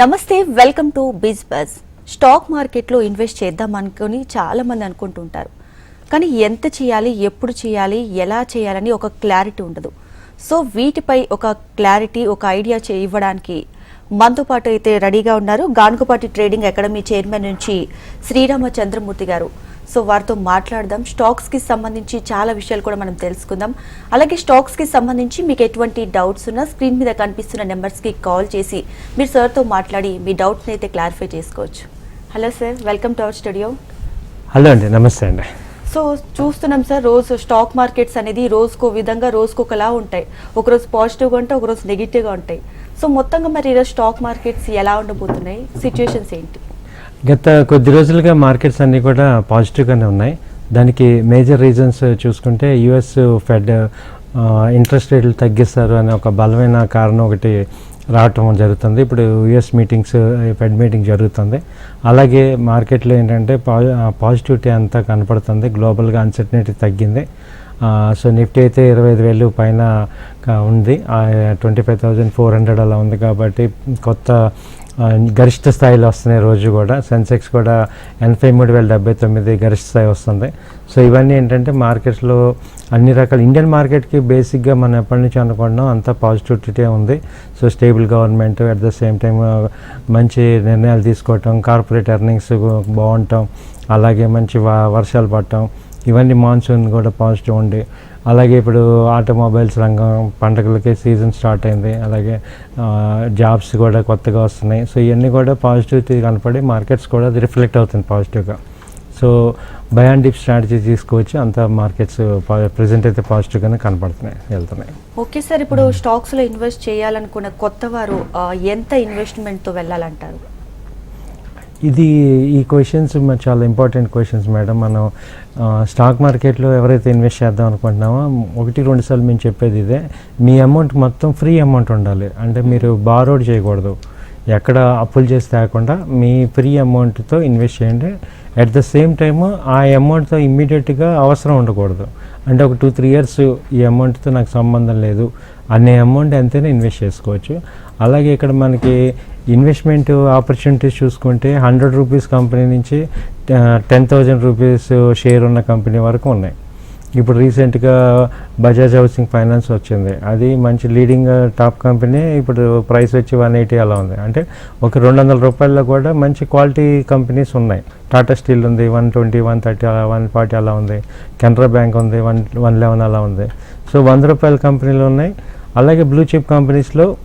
నమస్తే welcome to Biz Buzz. Stock మార్కెట్లో invest చేద్దాం అనుకుని చాలా మంది అనుకుంటుంటారు. కానీ ఎంత చేయాలి ఎప్పుడు చేయాలి ఎలా చేయాలని ఒక క్లారిటీ ఉండదు. సో వీటిపై ఒక క్లారిటీ ఒక ఐడియా చే ఇవ్వడానికి మనతో పాటు అయితే రెడీగా ఉన్నారు. గానుకపాటి ట్రేడింగ్ అకాడమీ చైర్మన్ నుంచి శ్రీరామ చంద్రమూర్తి గారు. సో వారితో మాట్లాడదాం. స్టాక్స్కి సంబంధించి చాలా విషయాలు కూడా మనం తెలుసుకుందాం. అలాగే స్టాక్స్కి సంబంధించి మీకు ఎటువంటి డౌట్స్ ఉన్నా స్క్రీన్ మీద కనిపిస్తున్న నెంబర్స్కి కాల్ చేసి మీరు సార్తో మాట్లాడి మీ డౌట్స్ని అయితే క్లారిఫై చేసుకోవచ్చు. Hello sir welcome to our studio hello అండి నమస్తే అండి. సో చూస్తున్నాం సార్ రోజు స్టాక్ మార్కెట్స్ అనేది రోజుకో విధంగా రోజుకు ఒకలా ఉంటాయి. ఒకరోజు పాజిటివ్గా ఉంటాయి ఒకరోజు నెగిటివ్గా ఉంటాయి. సో మొత్తంగా మరి ఈరోజు స్టాక్ మార్కెట్స్ ఎలా ఉండబోతున్నాయి? సిచ్యుయేషన్స్ ఏంటి? గత కొద్ది రోజులుగా మార్కెట్స్ అన్నీ కూడా పాజిటివ్గానే ఉన్నాయి. దానికి మేజర్ రీజన్స్ చూసుకుంటే యుఎస్ ఫెడ్ ఇంట్రెస్ట్ రేట్లు తగ్గిస్తారు అనే ఒక బలమైన కారణం ఒకటి రావటం జరుగుతుంది. ఇప్పుడు యుఎస్ మీటింగ్స్ ఫెడ్ మీటింగ్ జరుగుతుంది. అలాగే మార్కెట్లో ఏంటంటే పాజిటివిటీ అంతా కనపడుతుంది. గ్లోబల్గా అన్సర్టనిటీ తగ్గింది. సో నిఫ్టీ అయితే ఇరవై ఐదు వేలు పైన ఉంది. Twenty five thousand four hundred అలా ఉంది కాబట్టి కొత్త గరిష్ట స్థాయిలో వస్తున్నాయి రోజు కూడా. సెన్సెక్స్ కూడా ఎనభై మూడు వేల డెబ్బై తొమ్మిది గరిష్ట స్థాయి వస్తుంది. సో ఇవన్నీ ఏంటంటే మార్కెట్స్లో అన్ని రకాల ఇండియన్ మార్కెట్కి బేసిక్గా మనం ఎప్పటి నుంచి అనుకుంటున్నాం అంతా పాజిటివిటీ ఉంది. So stable government at the same time మంచి నిర్ణయాలు తీసుకోవటం కార్పొరేట్ ఎర్నింగ్స్ బాగుంటాం అలాగే మంచి వ- వర్షాలు పడటం ఇవన్నీ మాన్సూన్ కూడా పాజిటివ్ ఉండి అలాగే ఇప్పుడు ఆటోమొబైల్స్ రంగం పండగలకి సీజన్ స్టార్ట్ అయింది. అలాగే జాబ్స్ కూడా కొత్తగా వస్తున్నాయి. సో ఇవన్నీ కూడా పాజిటివిటీ కనపడి మార్కెట్స్ కూడా రిఫ్లెక్ట్ అవుతుంది పాజిటివ్గా. So buy and dip strategy తీసుకోవచ్చు అంత మార్కెట్స్ ప్రెసెంట్ అయితే పాజిటివ్గానే కనపడుతున్నాయి వెళ్తున్నాయి. ఓకే సార్ ఇప్పుడు స్టాక్స్లో ఇన్వెస్ట్ చేయాలనుకున్న కొత్త వారు ఎంత ఇన్వెస్ట్మెంట్తో వెళ్ళాలంటారు? ఇది ఈ క్వశ్చన్స్ చాలా ఇంపార్టెంట్ క్వశ్చన్స్ మేడం మనం స్టాక్ మార్కెట్లో ఎవరైతే ఇన్వెస్ట్ చేద్దాం అనుకుంటున్నామో ఒకటి రెండు సార్లు మేము చెప్పేది ఇదే. మీ అమౌంట్ మొత్తం ఫ్రీ అమౌంట్ ఉండాలి. అంటే మీరు బారోడ్ చేయకూడదు. ఎక్కడ అప్పులు చేసి తేకుండా మీ ఫ్రీ అమౌంట్తో ఇన్వెస్ట్ చేయండి. అట్ ద సేమ్ టైమ్ ఆ అమౌంట్తో ఇమ్మీడియట్గా అవసరం ఉండకూడదు. అంటే ఒక టూ త్రీ ఇయర్స్ ఈ అమౌంట్తో నాకు సంబంధం లేదు. అనే అమౌంట్ ఎంతైనా ఇన్వెస్ట్ చేసుకోవచ్చు. అలాగే ఇక్కడ మనకి ఇన్వెస్ట్మెంట్ ఆపర్చునిటీస్ చూసుకుంటే హండ్రెడ్ రూపీస్ కంపెనీ నుంచి టెన్ థౌజండ్ రూపీస్ షేర్ ఉన్న కంపెనీ వరకు ఉన్నాయి. ఇప్పుడు రీసెంట్గా బజాజ్ హౌసింగ్ ఫైనాన్స్ వచ్చింది. అది మంచి లీడింగ్ టాప్ కంపెనీ. ఇప్పుడు ప్రైస్ వచ్చి వన్ ఎయిటీ అలా ఉంది. అంటే ఒక రెండు వందల రూపాయల్లో కూడా మంచి క్వాలిటీ కంపెనీస్ ఉన్నాయి. టాటా స్టీల్ ఉంది వన్ ట్వంటీ వన్ థర్టీ అలా వన్ ఫార్టీ అలా ఉంది. కెనరా బ్యాంక్ ఉంది వన్ వన్ లెవెన్ అలా ఉంది. సో వంద రూపాయల కంపెనీలు ఉన్నాయి. అలాగే బ్లూ చిప్ కంపెనీస్లో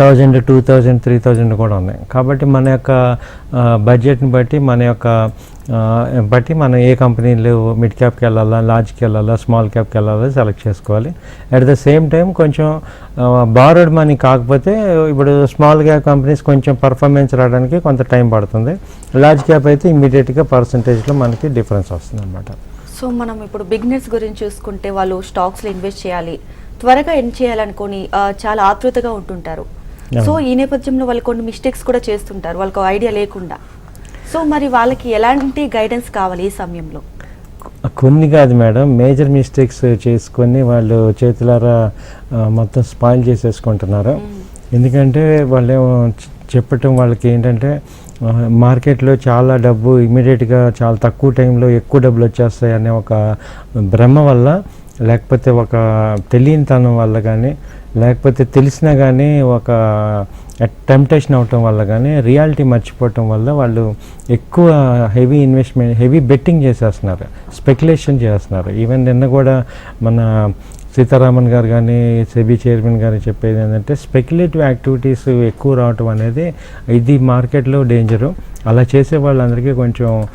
thousand two thousand three thousand కూడా ఉన్నాయి. కాబట్టి మన యొక్క బడ్జెట్ని బట్టి మన యొక్క బట్టి మనం ఏ కంపెనీలు మిడ్ క్యాప్కి వెళ్ళాలా లార్జ్కి వెళ్ళాలా స్మాల్ క్యాప్కి వెళ్ళాలా సెలెక్ట్ చేసుకోవాలి. అట్ ద సేమ్ టైం కొంచెం బారోడ్ మనీ కాకపోతే ఇప్పుడు స్మాల్ క్యాప్ కంపెనీస్ కొంచెం పర్ఫార్మెన్స్ రావడానికి కొంత టైం పడుతుంది. లార్జ్ క్యాప్ అయితే ఇమీడియట్గా పర్సంటేజ్లో మనకి డిఫరెన్స్ వస్తుంది అనమాట సో మనం ఇప్పుడు బిగినర్స్ గురించి చూసుకుంటే వాళ్ళు స్టాక్స్లో ఇన్వెస్ట్ చేయాలి త్వరగా ఎన్ చేయాలనుకొని చాలా ఆతృతగా ఉంటుంటారు. సో ఈ నేపథ్యంలో వాళ్ళు కొన్ని మిస్టేక్స్ కూడా చేస్తుంటారు. వాళ్ళకి ఐడియా లేకుండా. సో మరి వాళ్ళకి ఎలాంటి గైడెన్స్ కావాలి ఈ సమయంలో? కొన్ని కాదు మేడం. మేజర్ మిస్టేక్స్ చేసుకొని వాళ్ళు చేతులారా మొత్తం స్పాయిల్ చేసేసుకుంటున్నారు. ఎందుకంటే వాళ్ళు చెప్పటం వాళ్ళకి ఏంటంటే మార్కెట్లో చాలా డబ్బు ఇమీడియట్గా చాలా తక్కువ టైంలో ఎక్కువ డబ్బులు వచ్చేస్తాయి అనే ఒక భ్రమ వల్ల లేకపోతే ఒక తెలియనితనం వల్ల కానీ లేకపోతే తెలిసినా కానీ ఒక టెంప్టేషన్ అవటం వల్ల కానీ రియాలిటీ మర్చిపోవటం వల్ల వాళ్ళు ఎక్కువ హెవీ ఇన్వెస్ట్మెంట్ హెవీ బెట్టింగ్ చేసేస్తున్నారు. స్పెక్యులేషన్ చేస్తున్నారు. ఈవెన్ నిన్న కూడా మన సీతారామన్ గారు కానీ సెబీ చైర్మన్ గారు చెప్పేది ఏంటంటే స్పెక్యులేటివ్ యాక్టివిటీస్ ఎక్కువ రావటం అనేది ఇది మార్కెట్లో డేంజరు అలా చేసే వాళ్ళందరికీ కొంచెం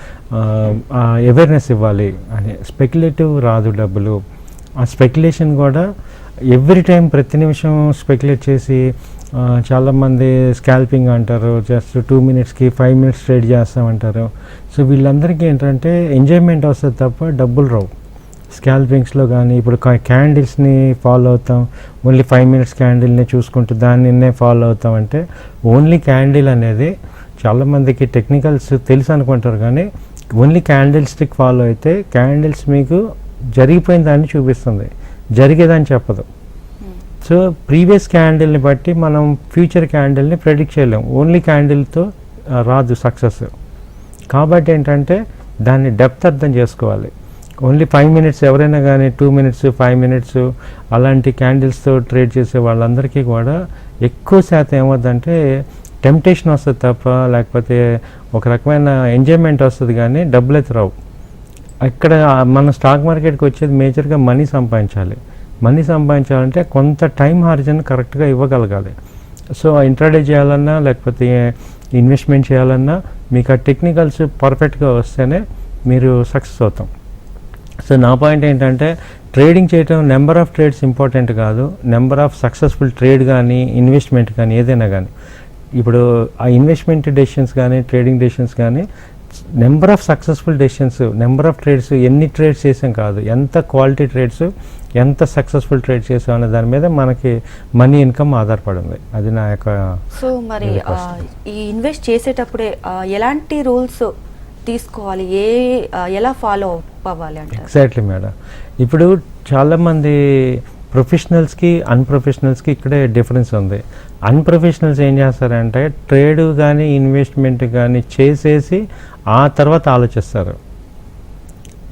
అవేర్నెస్ ఇవ్వాలి. అని. స్పెక్యులేటివ్ రాదు డబ్బులు. ఆ స్పెక్యులేషన్ కూడా ఎవ్రీ టైం ప్రతి నిమిషం స్పెక్యులేట్ చేసి చాలామంది స్కాల్పింగ్ అంటారు జస్ట్ టూ మినిట్స్కి ఫైవ్ మినిట్స్ ట్రేడ్ చేస్తామంటారు. సో వీళ్ళందరికీ ఏంటంటే ఎంజాయ్మెంట్ వస్తుంది తప్ప డబ్బులు రావు. స్కాల్పింగ్స్లో కానీ ఇప్పుడు క్యాండిల్స్ని ఫాలో అవుతాం ఓన్లీ ఫైవ్ మినిట్స్ క్యాండిల్ని చూసుకుంటూ దాన్నినే ఫాలో అవుతాం అంటే ఓన్లీ క్యాండిల్ అనేది చాలామందికి టెక్నికల్స్ తెలుసు అనుకుంటారు కానీ ఓన్లీ క్యాండిల్ స్టిక్ ఫాలో అయితే క్యాండిల్స్ మీకు జరిగిపోయిన దాన్ని చూపిస్తుంది. జరిగేదని చెప్పదు. సో ప్రీవియస్ క్యాండిల్ని బట్టి మనం ఫ్యూచర్ క్యాండిల్ని ప్రెడిక్ట్ చేయలేము. ఓన్లీ క్యాండిల్తో రాదు సక్సెస్. కాబట్టి ఏంటంటే దాన్ని డెప్త్ అర్థం చేసుకోవాలి. ఓన్లీ ఫైవ్ మినిట్స్ ఎవరైనా కానీ టూ మినిట్స్ ఫైవ్ మినిట్స్ అలాంటి క్యాండిల్స్తో ట్రేడ్ చేసే వాళ్ళందరికీ కూడా ఎక్కువ శాతం ఏమవుతుందంటే టెంప్టేషన్ వస్తుంది తప్ప లేకపోతే ఒక రకమైన ఎంజాయ్మెంట్ వస్తుంది కానీ డబ్బులు అయితే రావు. ఇక్కడ మన స్టాక్ మార్కెట్కి వచ్చేది మేజర్గా మనీ సంపాదించాలి. మనీ సంపాదించాలంటే కొంత టైం హార్జన్ కరెక్ట్గా ఇవ్వగలగాలి. సో ఇంట్రాడే చేయాలన్నా లేకపోతే ఇన్వెస్ట్మెంట్ చేయాలన్నా మీకు ఆ టెక్నికల్స్ పర్ఫెక్ట్గా వస్తేనే మీరు సక్సెస్ అవుతాం. సో నా పాయింట్ ఏంటంటే ట్రేడింగ్ చేయటం నెంబర్ ఆఫ్ ట్రేడ్స్ ఇంపార్టెంట్ కాదు. నెంబర్ ఆఫ్ సక్సెస్ఫుల్ ట్రేడ్ కానీ ఇన్వెస్ట్మెంట్ కానీ ఏదైనా కానీ. ఇప్పుడు ఆ ఇన్వెస్ట్మెంట్ డెసిషన్స్ కానీ ట్రేడింగ్ డెసిషన్స్ కానీ number of successful decisions number of trades ఎన్ని ట్రేడ్స్ చేసాం కాదు ఎంత క్వాలిటీ ట్రేడ్స్ ఎంత సక్సెస్ఫుల్ ట్రేడ్ చేసాం అనే దాని మీద మనకి మనీ ఇన్కమ్ ఆధారపడి ఉంది. అది నా యొక్క సో మరి ఈ ఇన్వెస్ట్ చేసేటప్పుడే ఎలాంటి రూల్స్ తీసుకోవాలి? ఏ ఎలా ఫాలో అవ్వాలి ఎగ్జాక్ట్లీ మేడం. ఇప్పుడు చాలామంది ప్రొఫెషనల్స్కి అన్ప్రొఫెషనల్స్కి ఇక్కడే డిఫరెన్స్ ఉంది. అన్ప్రొఫెషనల్స్ ఏం చేస్తారంటే ట్రేడ్ కానీ ఇన్వెస్ట్మెంట్ కానీ చేసేసి ఆ తర్వాత ఆలోచిస్తారు.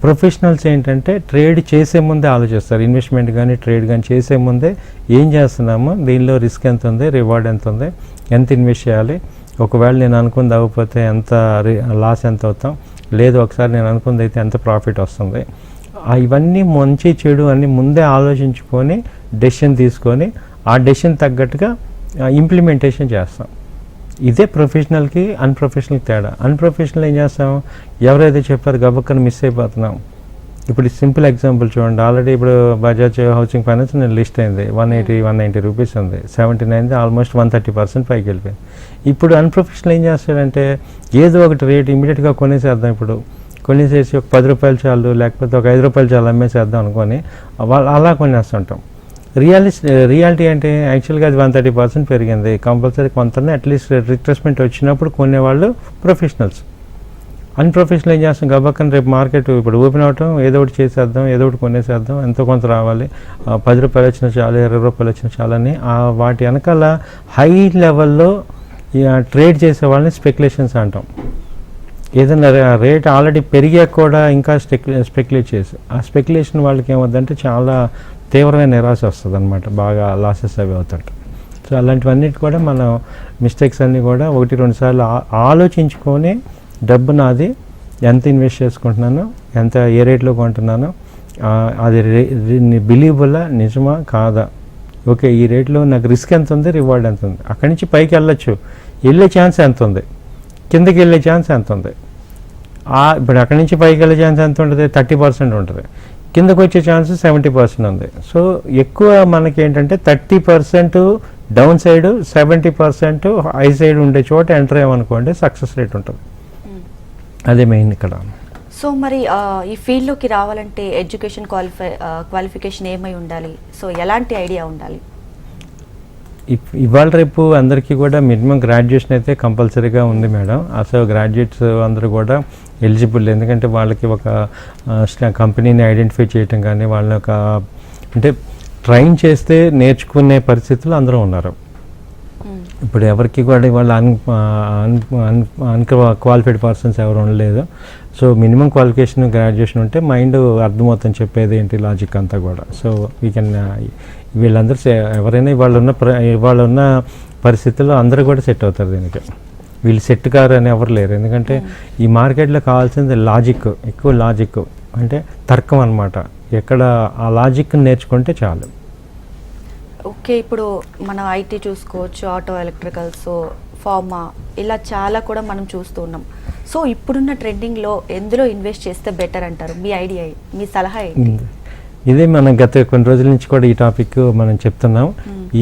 ప్రొఫెషనల్స్ ఏంటంటే ట్రేడ్ చేసే ముందే ఆలోచిస్తారు. ఇన్వెస్ట్మెంట్ కానీ ట్రేడ్ కానీ చేసే ముందే ఏం చేస్తున్నాము? దీనిలో రిస్క్ ఎంత ఉంది? రివార్డ్ ఎంత ఉంది? ఎంత ఇన్వెస్ట్ చేయాలి? ఒకవేళ నేను అనుకుంది అవ్వకపోతే ఎంత లాస్ ఎంత అవుతాం? లేదు ఒకసారి నేను అనుకుంది అయితే ఎంత ప్రాఫిట్ వస్తుంది? ఇవన్నీ మంచి చెడు అని ముందే ఆలోచించుకొని డెసిషన్ తీసుకొని ఆ డెసిషన్ తగ్గట్టుగా ఇంప్లిమెంటేషన్ చేస్తాం. ఇదే ప్రొఫెషనల్కి అన్ప్రొఫెషనల్కి తేడా. అన్ప్రొఫెషనల్ ఏం చేస్తాం? ఎవరైతే చెప్పారు గబక్కన మిస్ అయిపోతున్నాం. ఇప్పుడు సింపుల్ ఎగ్జాంపుల్ చూడండి. ఆల్రెడీ ఇప్పుడు బజాజ్ హౌసింగ్ ఫైనాన్స్ నేను లిస్ట్ అయింది. One eighty one ninety rupees ఉంది. సెవెంటీ నైన్ది ఆల్మోస్ట్ వన్ థర్టీ పర్సెంట్ పైకి వెళ్ళిపోయింది. ఇప్పుడు అన్ప్రొఫెషనల్ ఏం చేస్తాడంటే ఏదో ఒకటి రేట్ ఇమీడియట్గా కొనేసేద్దాం ఇప్పుడు. కొనేసేసి ఒక పది రూపాయలు చాలు లేకపోతే ఒక ఐదు రూపాయలు చాలు అమ్మేసేద్దాం అనుకొని వాళ్ళు అలా కొనేస్తుంటాం. రియాలిస్ రియాలిటీ అంటే యాక్చువల్గా అది వన్ థర్టీ పర్సెంట్ పెరిగింది. కంపల్సరీ కొంత అట్లీస్ట్ రిట్రెస్మెంట్ వచ్చినప్పుడు కొనేవాళ్ళు ప్రొఫెషనల్స్ అన్ప్రొఫెషనల్ ఏం చేస్తాం? గబక్కన రేపు మార్కెట్ ఇప్పుడు ఓపెన్ అవటం ఏదో ఒకటి చేసేద్దాం ఏదో ఒకటి కొనేసేద్దాం ఎంతో కొంత రావాలి? ఆ, పది రూపాయలు వచ్చిన చాలు ఇరవై రూపాయలు వచ్చిన చాలని వాటి వెనకాల హై లెవెల్లో ట్రేడ్ చేసే వాళ్ళని స్పెక్యులేషన్స్ అంటాం. ఏదైనా రేట్ ఆల్రెడీ పెరిగాక కూడా ఇంకా స్పెక్యులేట్ చేసి ఆ స్పెక్యులేషన్ వాళ్ళకి ఏమవుతుందంటే చాలా తీవ్రమైన నిరాశ వస్తుంది అనమాట బాగా లాసెస్ అవి అవుతాడు సో అలాంటివన్నిటి కూడా మనం మిస్టేక్స్ అన్నీ కూడా ఒకటి రెండు సార్లు ఆలోచించుకొని డబ్బు నాది ఎంత ఇన్వెస్ట్ చేసుకుంటున్నాను ఎంత ఏ రేట్లో కొంటున్నాను అది బిలీవబుల్లా నిజమా కాదా? ఓకే ఈ రేట్లో నాకు రిస్క్ ఎంత ఉంది రివార్డ్ ఎంత ఉంది అక్కడి నుంచి పైకి వెళ్ళొచ్చు. వెళ్ళే ఛాన్స్ ఎంత ఉంది కిందకి వెళ్ళే ఛాన్స్ ఎంత ఉంది ఆ ఇప్పుడు అక్కడి నుంచి పైకి వెళ్ళే ఛాన్స్ ఎంత ఉంటుంది? థర్టీ పర్సెంట్ ఉంటుంది. కిందకు వచ్చే ఛాన్స్ సెవెంటీ పర్సెంట్ ఉంది. సో ఎక్కువ మనకి ఏంటంటే thirty percent down side seventy percent high side ఉండే చోట ఎంటర్ అయ్యామనుకోండి సక్సెస్ రేట్ ఉంటుంది. అదే మెయిన్ ఇక్కడ. సో మరి ఈ ఫీల్డ్లోకి రావాలంటే ఎడ్యుకేషన్ క్వాలిఫై క్వాలిఫికేషన్ ఏమై ఉండాలి? సో ఎలాంటి ఐడియా ఉండాలి? ఇవాళ రేపు అందరికీ కూడా మినిమం గ్రాడ్యుయేషన్ అయితే కంపల్సరీగా ఉంది మేడం. అసలు గ్రాడ్యుయేట్స్ అందరూ కూడా ఎలిజిబుల్. ఎందుకంటే వాళ్ళకి ఒక కంపెనీని ఐడెంటిఫై చేయటం కానీ వాళ్ళ ఒక అంటే ట్రైన్ చేస్తే నేర్చుకునే పరిస్థితులు అందరూ ఉన్నారు. ఇప్పుడు ఎవరికి కూడా ఇవాళ అన్ అన్ అన్ అన్క్వాలిఫైడ్ పర్సన్స్ ఎవరు ఉండలేదు. సో మినిమం క్వాలిఫికేషన్ గ్రాడ్యుయేషన్ ఉంటే మైండ్ అర్థమవుతుంది చెప్పేది ఏంటి? లాజిక్ అంతా కూడా. సో వీ కెన్ వీళ్ళందరూ ఎవరైనా ఇవాళ ఉన్న ప్ర- ఇవాళ ఉన్న పరిస్థితుల్లో అందరూ కూడా సెట్ అవుతారు దీనికి. వీళ్ళు సెట్ కారు అని ఎవరు లేరు. ఎందుకంటే ఈ మార్కెట్లో కావాల్సింది లాజిక్ ఎక్కువ లాజిక్. అంటే తర్కం అన్నమాట. ఎక్కడ ఆ లాజిక్ నేర్చుకుంటే చాలు. ఓకే ఇప్పుడు మనం ఐటీ చూసుకోవచ్చు ఆటో ఎలక్ట్రికల్స్ ఫార్మా ఇలా చాలా కూడా మనం చూస్తూ ఉన్నాం. సో ఇప్పుడున్న ట్రెండింగ్లో ఎందులో ఇన్వెస్ట్ చేస్తే బెటర్ అంటారు? మీ ఐడియా మీ సలహా ఏంటి. ఇదే మనం గత కొన్ని రోజుల నుంచి కూడా ఈ టాపిక్ మనం చెప్తున్నాం.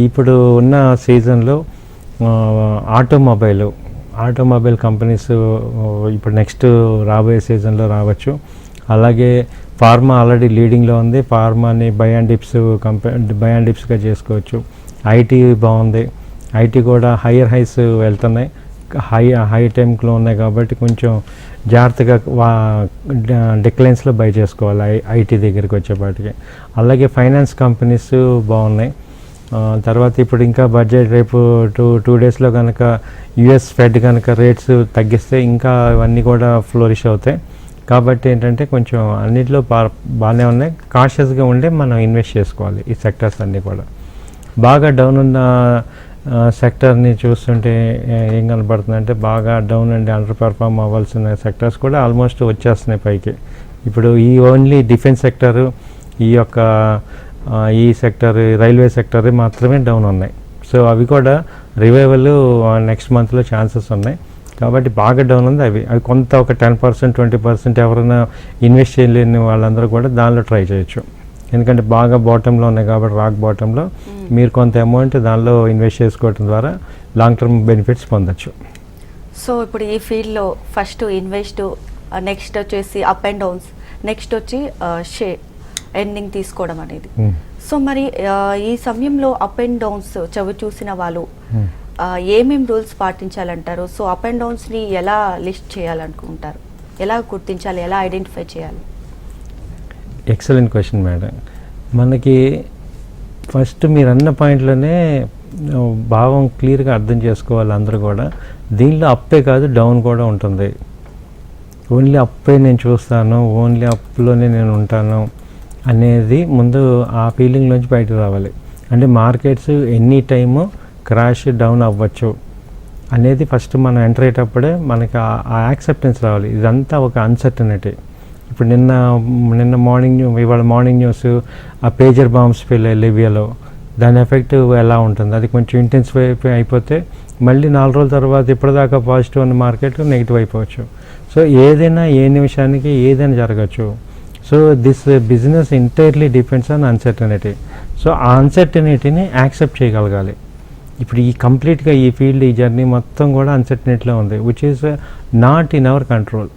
ఇప్పుడు ఉన్న సీజన్లో ఆటోమొబైల్ ఆటోమొబైల్ కంపెనీస్ ఇప్పుడు నెక్స్ట్ రాబోయే సీజన్లో రావచ్చు. అలాగే ఫార్మా ఆల్రెడీ లీడింగ్లో ఉంది. ఫార్మాని buy and dips company buy and డిప్స్గా చేసుకోవచ్చు. ఐటీ బాగుంది. ఐటీ కూడా హయ్యర్ హైస్ వెళ్తున్నాయి. హై హై టైంలో ఉన్నాయి కాబట్టి కొంచెం జాగ్రత్తగా వా డిక్లైన్స్లో బై చేసుకోవాలి. ఐ ఐటీ దగ్గరికి వచ్చేపాటికి. అలాగే ఫైనాన్స్ కంపెనీస్ బాగున్నాయి. తర్వాత ఇప్పుడు ఇంకా బడ్జెట్ రేపు టూ టూ డేస్లో కనుక యుఎస్ ఫెడ్ కనుక రేట్స్ తగ్గిస్తే ఇంకా ఇవన్నీ కూడా ఫ్లోరిష్ అవుతాయి. కాబట్టి ఏంటంటే కొంచెం అన్నింటిలో బా బాగానే ఉన్నాయి. కాషియస్గా ఉండే మనం ఇన్వెస్ట్ చేసుకోవాలి ఈ సెక్టర్స్ అన్నీ కూడా. బాగా డౌన్ ఉన్న సెక్టర్ని చూస్తుంటే ఏం కనపడుతుంది అంటే బాగా డౌన్ అండ్ అండర్ పెర్ఫామ్ అవ్వాల్సిన సెక్టర్స్ కూడా ఆల్మోస్ట్ వచ్చేస్తున్నాయి పైకి. ఇప్పుడు ఈ ఓన్లీ డిఫెన్స్ సెక్టర్ ఈ యొక్క ఈ సెక్టర్ రైల్వే సెక్టర్ మాత్రమే డౌన్ ఉన్నాయి. సో అవి కూడా రివైవల్ నెక్స్ట్ మంత్లో ఛాన్సెస్ ఉన్నాయి. కాబట్టి బాగా డౌన్ ఉంది. అవి అవి కొంత ఒక టెన్ పర్సెంట్ ట్వంటీ పర్సెంట్ ఎవరైనా ఇన్వెస్ట్ చేయలేని వాళ్ళందరూ కూడా దానిలో ట్రై చేయొచ్చు. ఎందుకంటే బాగా బాటంలో ఉన్నాయి కాబట్టి రాక్ బాటంలో. మీరు కొంత అమౌంట్ దానిలో ఇన్వెస్ట్ చేసుకోవడం ద్వారా లాంగ్ టర్మ్ బెనిఫిట్స్ పొందొచ్చు. సో ఇప్పుడు ఈ ఫీల్డ్లో ఫస్ట్ ఇన్వెస్ట్ నెక్స్ట్ వచ్చేసి అప్ అండ్ డౌన్స్ నెక్స్ట్ వచ్చి షే ఎండింగ్ తీసుకోవడం అనేది. సో మరి ఈ సమయంలో అప్ అండ్ డౌన్స్ చవి చూసిన వాళ్ళు Hmm. ఆ, ఏమేం రూల్స్ పాటించాలంటారు? సో అప్ అండ్ డౌన్స్ని ఎలా లిస్ట్ చేయాలనుకుంటారు? ఎలా గుర్తించాలి? ఎలా ఐడెంటిఫై చేయాలి? ఎక్సలెంట్ క్వశ్చన్ మేడం మనకి ఫస్ట్ మీరు అన్న పాయింట్లోనే భావం క్లియర్గా అర్థం చేసుకోవాలి అందరూ కూడా. దీనిలో అప్పే కాదు డౌన్ కూడా ఉంటుంది. ఓన్లీ అప్పే నేను చూస్తాను ఓన్లీ అప్లోనే నేను ఉంటాను అనేది ముందు ఆ ఫీలింగ్లోంచి బయటకు రావాలి. అంటే markets any time crash down అవ్వచ్చు అనేది ఫస్ట్ మనం ఎంటర్ అయ్యేటప్పుడే మనకి ఆ- ఆ యాక్సెప్టెన్స్ రావాలి. ఇదంతా ఒక అన్సర్టనిటీ ఇప్పుడు నిన్న నిన్న మార్నింగ్ న్యూ ఇవాళ మార్నింగ్ న్యూస్ ఆ పేజర్ బాంబ్స్ వెళ్ళాయి లిబియాలో. దాని ఎఫెక్ట్ ఎలా ఉంటుంది? అది కొంచెం ఇంటెన్సిఫై అయిపోతే మళ్ళీ నాలుగు రోజుల తర్వాత ఇప్పటిదాకా పాజిటివ్ ఉన్న మార్కెట్ నెగిటివ్ అయిపోవచ్చు. సో ఏదైనా ఏ నిమిషానికి ఏదైనా జరగచ్చు. So this business entirely depends on uncertainty. So ఆ అన్సర్టనిటీని యాక్సెప్ట్ చేయగలగాలి. ఇప్పుడు ఈ కంప్లీట్గా ఈ ఫీల్డ్ ఈ జర్నీ మొత్తం కూడా అన్సర్టనిటీలో ఉంది which is not in our control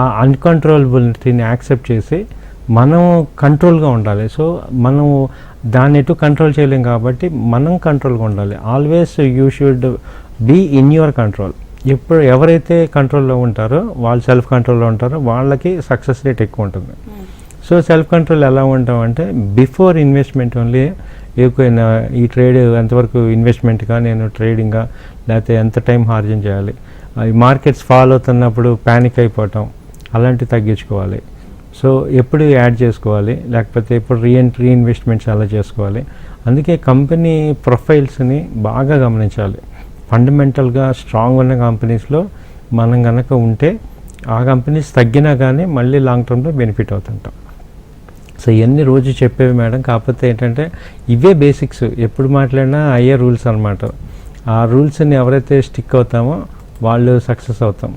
ఆ అన్కంట్రోలబిలిటీని యాక్సెప్ట్ చేసి మనం కంట్రోల్గా ఉండాలి. సో మనం దాన్ని ఎటు కంట్రోల్ చేయలేం కాబట్టి మనం కంట్రోల్గా ఉండాలి. Always you should be in your control ఎప్పుడు ఎవరైతే కంట్రోల్లో ఉంటారో వాళ్ళు సెల్ఫ్ కంట్రోల్లో ఉంటారో వాళ్ళకి సక్సెస్ రేట్ ఎక్కువ ఉంటుంది. సో సెల్ఫ్ కంట్రోల్ ఎలా ఉంటామంటే బిఫోర్ ఇన్వెస్ట్మెంట్ ఓన్లీ ఎక్కువైనా ఈ ట్రేడ్ ఎంతవరకు ఇన్వెస్ట్మెంట్గా నేను ట్రేడింగ్గా లేకపోతే ఎంత టైం హార్జన్ చేయాలి. ఈ మార్కెట్స్ ఫాల్ అవుతున్నప్పుడు ప్యానిక్ అయిపోవటం అలాంటివి తగ్గించుకోవాలి. సో ఎప్పుడు యాడ్ చేసుకోవాలి లేకపోతే ఇప్పుడు రీఎంట్రీ రీఇన్వెస్ట్మెంట్స్ అలా చేసుకోవాలి. అందుకే కంపెనీ ప్రొఫైల్స్ని బాగా గమనించాలి. ఫండమెంటల్గా స్ట్రాంగ్ ఉన్న కంపెనీస్లో మనం కనుక ఉంటే ఆ కంపెనీస్ తగ్గినా కానీ మళ్ళీ లాంగ్ టర్మ్లో బెనిఫిట్ అవుతుంటాం. సో ఇవన్నీ రోజు చెప్పేవి మేడం. కాకపోతే ఏంటంటే ఇవే బేసిక్స్. ఎప్పుడు మాట్లాడినా అయ్యే రూల్స్ అనమాట ఆ రూల్స్ని ఎవరైతే స్టిక్ అవుతామో వాళ్ళు సక్సెస్ అవుతాం.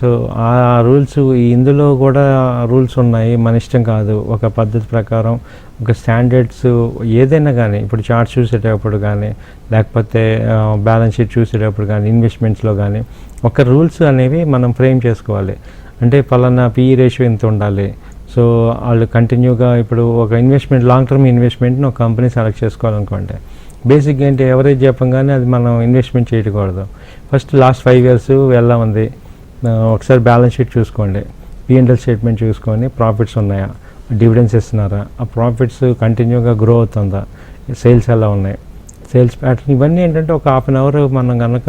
సో ఆ రూల్స్ ఇందులో కూడా రూల్స్ ఉన్నాయి. మన ఇష్టం కాదు. ఒక పద్ధతి ప్రకారం ఒక స్టాండర్డ్స్ ఏదైనా కానీ ఇప్పుడు చార్ట్ చూసేటప్పుడు కానీ లేకపోతే బ్యాలెన్స్ షీట్ చూసేటప్పుడు కానీ ఇన్వెస్ట్మెంట్స్లో కానీ ఒక రూల్స్ అనేవి మనం ఫ్రేమ్ చేసుకోవాలి. అంటే పలానా పీ రేషియో ఎంత ఉండాలి. సో వాళ్ళు కంటిన్యూగా ఇప్పుడు ఒక ఇన్వెస్ట్మెంట్ లాంగ్ టర్మ్ ఇన్వెస్ట్మెంట్ని ఒక కంపెనీ సెలెక్ట్ చేసుకోవాలనుకోండి. బేసిక్గా ఏంటి ఎవరేజ్ చెప్పంగానే అది మనం ఇన్వెస్ట్మెంట్ చేయకూడదు. ఫస్ట్ లాస్ట్ ఫైవ్ ఇయర్స్ ఎలా ఉంది ఒకసారి బ్యాలెన్స్ షీట్ చూసుకోండి. పిఎన్ఎల్ స్టేట్మెంట్ చూసుకొని ప్రాఫిట్స్ ఉన్నాయా? డివిడెన్స్ ఇస్తున్నారా? ఆ ప్రాఫిట్స్ కంటిన్యూగా గ్రో అవుతుందా? సేల్స్ ఎలా ఉన్నాయి? సేల్స్ ప్యాటర్న్ ఇవన్నీ ఏంటంటే ఒక హాఫ్ అన్ అవర్ మనం కనుక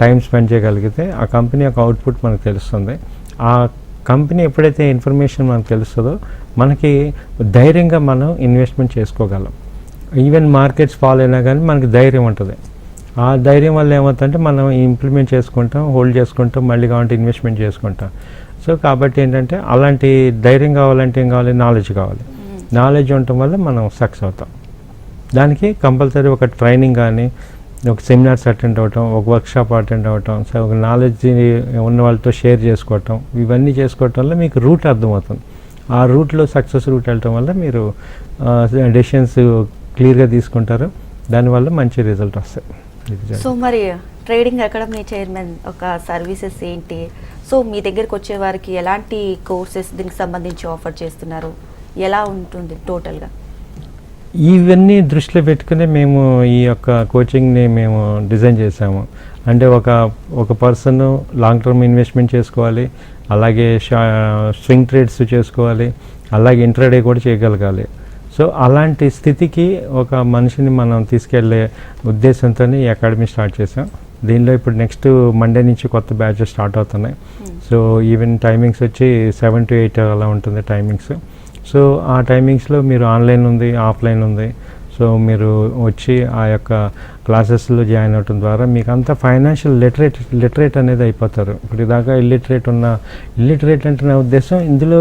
టైం స్పెండ్ చేయగలిగితే ఆ కంపెనీ యొక్క అవుట్పుట్ మనకు తెలుస్తుంది. ఆ కంపెనీ ఎప్పుడైతే ఇన్ఫర్మేషన్ మనకు తెలుస్తుందో మనకి ధైర్యంగా మనం ఇన్వెస్ట్మెంట్ చేసుకోగలం. ఈవెన్ మార్కెట్స్ ఫాలో అయినా కానీ మనకి ధైర్యం ఉంటుంది. ఆ ధైర్యం వల్ల ఏమవుతుందంటే మనం ఇంప్లిమెంట్ చేసుకుంటాం హోల్డ్ చేసుకుంటాం మళ్ళీ కావాలంటే ఇన్వెస్ట్మెంట్ చేసుకుంటాం. సో కాబట్టి ఏంటంటే అలాంటి ధైర్యం కావాలంటే ఏం కావాలి? నాలెడ్జ్ కావాలి. నాలెడ్జ్ ఉండటం వల్ల మనం సక్సెస్ అవుతాం. దానికి కంపల్సరీ ఒక ట్రైనింగ్ కానీ ఒక సెమినార్స్ అటెండ్ అవ్వటం ఒక వర్క్షాప్ అటెండ్ అవ్వటం సో ఒక నాలెడ్జ్ ఉన్న వాళ్ళతో షేర్ చేసుకోవటం ఇవన్నీ చేసుకోవటం వల్ల మీకు రూట్ అర్థమవుతుంది. ఆ రూట్లో సక్సెస్ రూట్ వెళ్ళటం వల్ల మీరు డెసిషన్స్ క్లియర్గా తీసుకుంటారు. దానివల్ల మంచి రిజల్ట్ వస్తాయి. సో మరి ట్రేడింగ్ అకాడమీ చైర్మన్ ఒక సర్వీసెస్ ఏంటి? సో మీ దగ్గరికి వచ్చే వారికి ఎలాంటి కోర్సెస్ దీనికి సంబంధించి ఆఫర్ చేస్తున్నారు? ఎలా ఉంటుంది టోటల్గా? ఇవన్నీ దృష్టిలో పెట్టుకుని మేము ఈ యొక్క కోచింగ్ని మేము డిజైన్ చేసాము. అంటే ఒక ఒక పర్సన్ లాంగ్ టర్మ్ ఇన్వెస్ట్మెంట్ చేసుకోవాలి అలాగే స్వింగ్ ట్రేడ్స్ చేసుకోవాలి అలాగే ఇంట్రాడే కూడా చేయగలగాలి. సో అలాంటి స్థితికి ఒక మనిషిని మనం తీసుకెళ్ళే ఉద్దేశంతో ఈ అకాడమీ స్టార్ట్ చేసాం దీనిలో ఇప్పుడు నెక్స్ట్ మండే నుంచి కొత్త బ్యాచెస్ స్టార్ట్ అవుతున్నాయి. సో ఈవెన్ టైమింగ్స్ వచ్చి సెవెన్ టు ఎయిట్ అలా ఉంటుంది టైమింగ్స్. సో ఆ టైమింగ్స్లో మీరు ఆన్లైన్ ఉంది ఆఫ్లైన్ ఉంది. సో మీరు వచ్చి ఆ యొక్క క్లాసెస్లో జాయిన్ అవటం ద్వారా మీకు అంత ఫైనాన్షియల్ లిటరేట్ లిటరేట్ అనేది అయిపోతారు. ఇప్పుడు దాకా ఇల్లిటరేట్ ఉన్న ఇల్లిటరేట్ అంటే నా ఉద్దేశం ఇందులో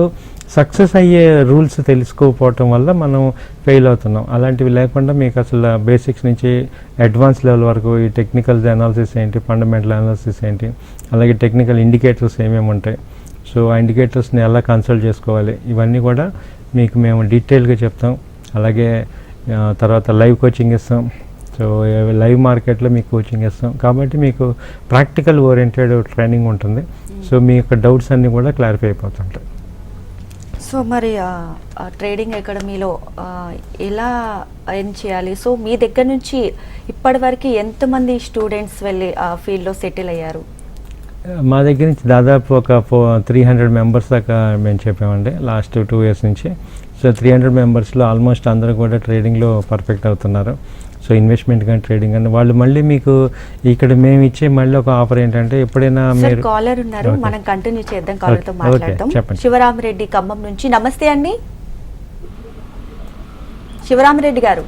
సక్సెస్ అయ్యే రూల్స్ తెలుసుకోకపోవటం వల్ల మనం ఫెయిల్ అవుతున్నాం. అలాంటివి లేకుండా మీకు అసలు బేసిక్స్ నుంచి అడ్వాన్స్ లెవెల్ వరకు ఈ టెక్నికల్ అనాలిసిస్ ఏంటి ఫండమెంటల్ అనాలిసిస్ ఏంటి అలాగే టెక్నికల్ ఇండికేటర్స్ ఏమేమి ఉంటాయి. సో ఆ ఇండికేటర్స్ని ఎలా కన్సల్ట్ చేసుకోవాలి? ఇవన్నీ కూడా మీకు మేము డీటెయిల్గా చెప్తాం. అలాగే తర్వాత లైవ్ కోచింగ్ ఇస్తాం. సో లైవ్ మార్కెట్లో మీకు కోచింగ్ ఇస్తాం. కాబట్టి మీకు ప్రాక్టికల్ ఓరియంటెడ్ ట్రైనింగ్ ఉంటుంది. సో మీ యొక్క డౌట్స్ అన్నీ కూడా క్లారిఫై అయిపోతుంటాయి. సో మరి ట్రేడింగ్ అకాడమీలో ఎలా ఎర్న్ చేయాలి? సో మీ దగ్గర నుంచి ఇప్పటివరకు ఎంతమంది స్టూడెంట్స్ వెళ్ళి ఆ ఫీల్డ్లో సెటిల్ అయ్యారు? మా దగ్గర నుంచి దాదాపు ఒక ఫో త్రీ హండ్రెడ్ మెంబర్స్ దాకా మేము చెప్పామండి. లాస్ట్ టూ ఇయర్స్ నుంచి. సో త్రీ హండ్రెడ్ మెంబర్స్లో ఆల్మోస్ట్ అందరూ కూడా ట్రేడింగ్లో పర్ఫెక్ట్ అవుతున్నారు. సో ఇన్వెస్ట్మెంట్ కానీ ట్రేడింగ్ కానీ వాళ్ళు మళ్ళీ మీకు ఇక్కడ మేము ఇచ్చే మళ్ళీ ఒక ఆఫర్ ఏంటంటే ఎప్పుడైనా మీరు కాలర్ ఉన్నారు. మనం కంటిన్యూ చేద్దాం కాలర్తో మాట్లాడదాం okay, చెప్పండి. శివరామరెడ్డి ఖమ్మం నుంచి. నమస్తే అండి. శివరామరెడ్డి గారు.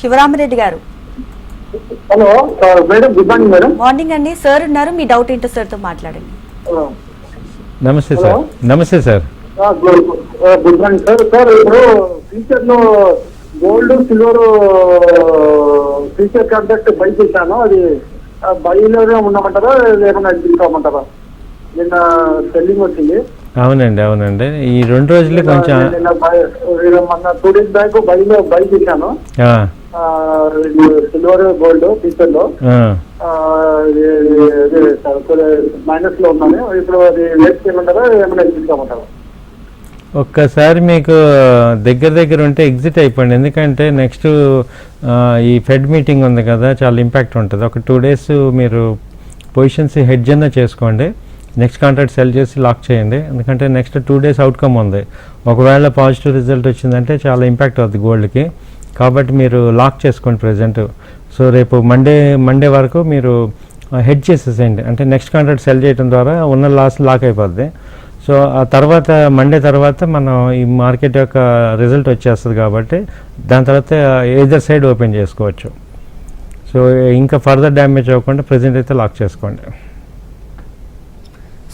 శివరామరెడ్డి గారు. Hello madam good morning madam. Morning అండి. సార్ ఉన్నారు. మీ డౌట్ ఏంటో సార్తో మాట్లాడండి. నమస్తే సార్. నమస్తే sir. Good morning sir. Sir ఇప్పుడు ఫ్యూచర్లో gold silver future contract buy చేశాను. అది బైలోనే ఉండమంటారా లేకుండా తీసుకోమంటారా నిన్న సెల్లింగ్ వచ్చింది. అవునండి అవునండి. ఈ రెండు రోజులు కొంచెం టూ డేస్ బ్యాక్ బైలో బై చేశాను. సిల్వర్ గోల్డ్ ఫ్యూచర్లో. మైనస్లో ఉన్నాను ఇప్పుడు అది వేస్ట్ చేయమంటారా ఏమైనా తీసుకోమంటారా ఒక్కసారి మీకు దగ్గర దగ్గర ఉంటే ఎగ్జిట్ అయిపోయింది ఎందుకంటే నెక్స్ట్ ఈ ఫెడ్ మీటింగ్ ఉంది కదా చాలా ఇంపాక్ట్ ఉంటుంది. ఒక టూ డేస్ మీరు పొజిషన్స్ హెడ్జ్ అన్న చేసుకోండి. నెక్స్ట్ కాంట్రాక్ట్ సెల్ చేసి లాక్ చేయండి. ఎందుకంటే నెక్స్ట్ టూ డేస్ అవుట్కమ్ ఉంది. ఒకవేళ పాజిటివ్ రిజల్ట్ వచ్చిందంటే చాలా ఇంపాక్ట్ అవుతుంది గోల్డ్కి కాబట్టి మీరు లాక్ చేసుకోండి ప్రజెంట్. సో రేపు మండే మండే వరకు మీరు హెడ్ చేసేసేయండి. అంటే నెక్స్ట్ కాంట్రాక్ట్ సెల్ చేయడం ద్వారా ఉన్న లాస్ లాక్ అయిపోద్ది. సో ఆ తర్వాత మండే తర్వాత మనం ఈ మార్కెట్ యొక్క రిజల్ట్ వచ్చేస్తుంది కాబట్టి దాని తర్వాత ఏదర్ సైడ్ ఓపెన్ చేసుకోవచ్చు. సో ఇంకా ఫర్దర్ డ్యామేజ్ అవ్వకుండా ప్రజెంట్ అయితే లాక్ చేసుకోండి.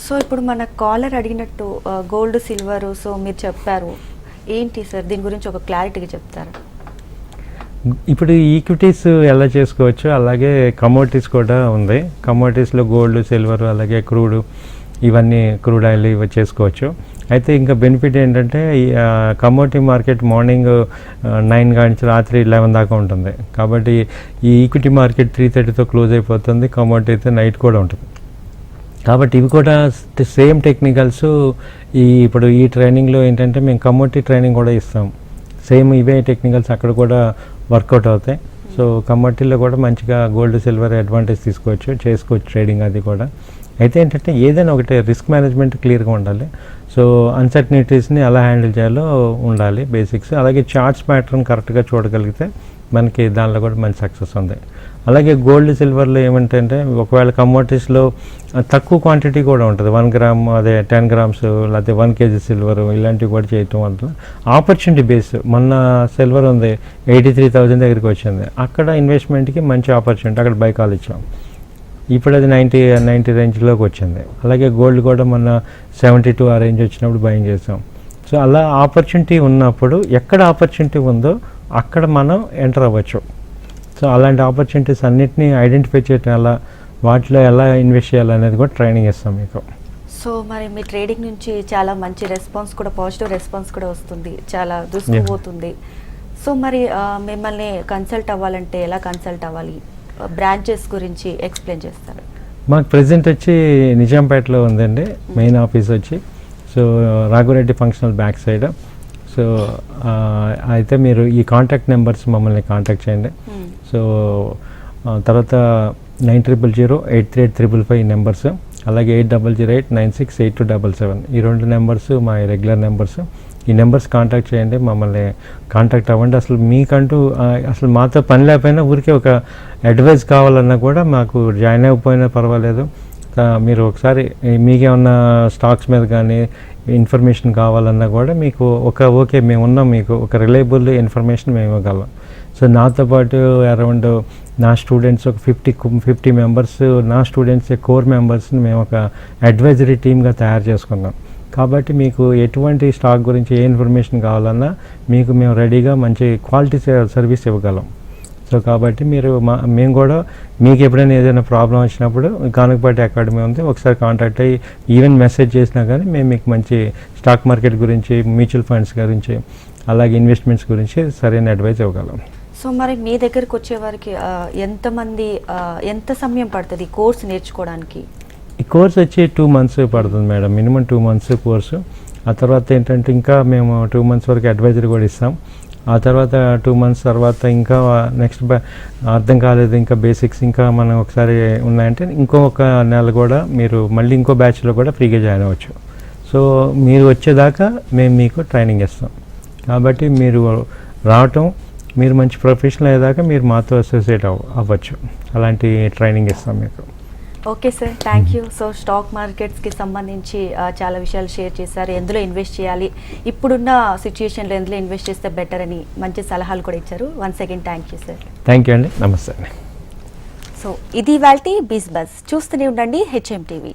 సో ఇప్పుడు మన కాలర్ అడిగినట్టు గోల్డ్ సిల్వర్ సో మీరు చెప్పారు. ఏంటి సార్? దీని గురించి ఒక క్లారిటీగా చెప్తారా? ఇప్పుడు ఈక్విటీస్ ఎలా చేసుకోవచ్చు? అలాగే కమోడిటీస్ కూడా ఉంది. కమోడిటీస్లో గోల్డ్ సిల్వర్ అలాగే క్రూడ్ ఇవన్నీ క్రూడ్ ఆయిల్ ఇవి చేసుకోవచ్చు. అయితే ఇంకా బెనిఫిట్ ఏంటంటే కమోడిటీ మార్కెట్ మార్నింగ్ నైన్ కానించి రాత్రి లెవెన్ దాకా ఉంటుంది. కాబట్టి ఈ ఈక్విటీ మార్కెట్ త్రీ థర్టీతో క్లోజ్ అయిపోతుంది. కమోడిటీ అయితే నైట్ కూడా ఉంటుంది. కాబట్టి ఇవి కూడా సేమ్ టెక్నికల్స్ ఈ ఇప్పుడు ఈ ట్రైనింగ్లో ఏంటంటే మేము కమోడిటీ ట్రైనింగ్ కూడా ఇస్తాం. సేమ్ ఇవే టెక్నికల్స్ అక్కడ కూడా వర్కౌట్ అవుతాయి. సో కమోడిటీలో కూడా మంచిగా గోల్డ్ సిల్వర్ అడ్వాంటేజ్ తీసుకోవచ్చు చేసుకోవచ్చు ట్రేడింగ్ అది కూడా. అయితే ఏంటంటే ఏదైనా ఒకటి రిస్క్ మేనేజ్మెంట్ క్లియర్గా ఉండాలి. సో అన్సర్టనిటీస్ని ఎలా హ్యాండిల్ చేయాలో ఉండాలి బేసిక్స్. అలాగే చార్ట్స్ ప్యాటర్న్ కరెక్ట్గా చూడగలిగితే మనకి దానిలో కూడా మంచి సక్సెస్ ఉంది. అలాగే గోల్డ్ సిల్వర్లో ఏమంటే ఒకవేళ కమోడిటీస్లో తక్కువ క్వాంటిటీ కూడా ఉంటుంది. వన్ గ్రామ్ అదే టెన్ గ్రామ్స్ లేకపోతే వన్ కేజీ సిల్వర్ ఇలాంటివి కూడా చేయటం వల్ల ఆపర్చునిటీ బేస్ మొన్న సిల్వర్ ఉంది ఎయిటీ త్రీ థౌజండ్ దగ్గరికి వచ్చింది. అక్కడ ఇన్వెస్ట్మెంట్కి మంచి ఆపర్చునిటీ అక్కడ బై కాల్ ఇచ్చాం. ఇప్పుడు అది నైంటీ నైంటీ రేంజ్లోకి వచ్చింది. అలాగే గోల్డ్ కూడా మొన్న సెవెంటీ టూ ఆ రేంజ్ వచ్చినప్పుడు బయింగ్ చేసాం. సో అలా ఆపర్చునిటీ ఉన్నప్పుడు ఎక్కడ ఆపర్చునిటీ ఉందో అక్కడ మనం ఎంటర్ అవ్వచ్చు. సో అలాంటి ఆపర్చునిటీస్ అన్నిటినీ ఐడెంటిఫై చేయటం ఎలా వాటిలో ఎలా ఇన్వెస్ట్ చేయాలనేది కూడా ట్రైనింగ్ ఇస్తాం మీకు. సో మరి మీ ట్రేడింగ్ నుంచి చాలా మంచి రెస్పాన్స్ కూడా పాజిటివ్ రెస్పాన్స్ కూడా వస్తుంది. చాలా దూసుకుపోతుంది సో మరి మిమ్మల్ని కన్సల్ట్ అవ్వాలంటే ఎలా కన్సల్ట్ అవ్వాలి? బ్రాంచెస్ గురించి ఎక్స్ప్లెయిన్ చేస్తారు? మాకు ప్రెసెంట్ వచ్చి నిజాంపేటలో ఉందండి. మెయిన్ ఆఫీస్ వచ్చి. So Raghureddy functional back side so అయితే మీరు ఈ కాంటాక్ట్ నెంబర్స్ మమ్మల్ని కాంటాక్ట్ చేయండి. సో ఆ, తర్వాత nine triple zero eight three eight triple five numbers అలాగే eight double zero eight nine six eight two double seven. ఈ రెండు నెంబర్స్ మా రెగ్యులర్ నెంబర్స్ ఈ నెంబర్స్ కాంటాక్ట్ చేయండి మమ్మల్ని కాంటాక్ట్ అవ్వండి. అసలు మీకంటూ అసలు మాతో పని లేకపోయినా ఊరికే ఒక అడ్వైస్ కావాలన్నా కూడా మాకు జాయిన్ అయిపోయినా పర్వాలేదు. మీరు ఒకసారి మీకేమన్నా స్టాక్స్ మీద కానీ ఇన్ఫర్మేషన్ కావాలన్నా కూడా మీకు ఒక ఓకే మేము ఉన్నాం మీకు ఒక రిలయబుల్ ఇన్ఫర్మేషన్ మేము ఇవ్వగలం. సో నాతో పాటు అరౌండ్ నా స్టూడెంట్స్ ఒక ఫిఫ్టీ ఫిఫ్టీ మెంబర్స్ నా స్టూడెంట్స్ కోర్ మెంబర్స్ని మేము ఒక అడ్వైజరీ టీమ్గా తయారు చేసుకున్నాం. కాబట్టి మీకు ఎటువంటి స్టాక్ గురించి ఏ ఇన్ఫర్మేషన్ కావాలన్నా మీకు మేము రెడీగా మంచి క్వాలిటీ సర్వీస్ ఇవ్వగలం. సో కాబట్టి మీరు మా మేము కూడా మీకు ఎప్పుడైనా ఏదైనా ప్రాబ్లం వచ్చినప్పుడు కానకపాటి అకాడమీ ఉంది ఒకసారి కాంటాక్ట్ అయ్యి ఈవెన్ మెసేజ్ చేసినా కానీ మేము మీకు మంచి స్టాక్ మార్కెట్ గురించి మ్యూచువల్ ఫండ్స్ గురించి అలాగే ఇన్వెస్ట్మెంట్స్ గురించి సరైన అడ్వైస్ ఇవ్వగలం. సో మరి మీ దగ్గరకు వచ్చే వారికి ఆ, ఎంతమంది ఎంత సమయం పడుతుంది ఈ కోర్స్ నేర్చుకోవడానికి? ఈ కోర్స్ వచ్చి టూ మంత్స్ పడుతుంది madam minimum two months course. ఆ తర్వాత ఏంటంటే ఇంకా మేము టూ మంత్స్ వరకు అడ్వైజరీ కూడా ఇస్తాం. ఆ తర్వాత టూ మంత్స్ తర్వాత ఇంకా నెక్స్ట్ అర్థం కాలేదు ఇంకా బేసిక్స్ ఇంకా మనం ఒకసారి ఉన్నాయంటే ఇంకో ఒక నెల కూడా మీరు మళ్ళీ ఇంకో బ్యాచ్లో కూడా ఫ్రీగా జాయిన్ అవ్వచ్చు. సో మీరు వచ్చేదాకా మేము మీకు ట్రైనింగ్ ఇస్తాం. కాబట్టి మీరు రావటం మీరు మంచి ప్రొఫెషనల్ అయ్యేదాకా మీరు మాతో అసోసియేట్ అవ్వచ్చు. అలాంటి ట్రైనింగ్ ఇస్తాం మీకు. Okay sir thank you so stock మార్కెట్స్కి సంబంధించి చాలా విషయాలు షేర్ చేశారు. ఎందులో ఇన్వెస్ట్ చేయాలి? ఇప్పుడున్న సిచ్యుయేషన్లో ఎందులో ఇన్వెస్ట్ చేస్తే బెటర్ అని మంచి సలహాలు కూడా ఇచ్చారు. Once again thank you sir thank you అండి. నమస్తే సో ఇది వాల్టీ బీస్ బస్ చూస్తూనే ఉండండి హెచ్ఎం టీవీ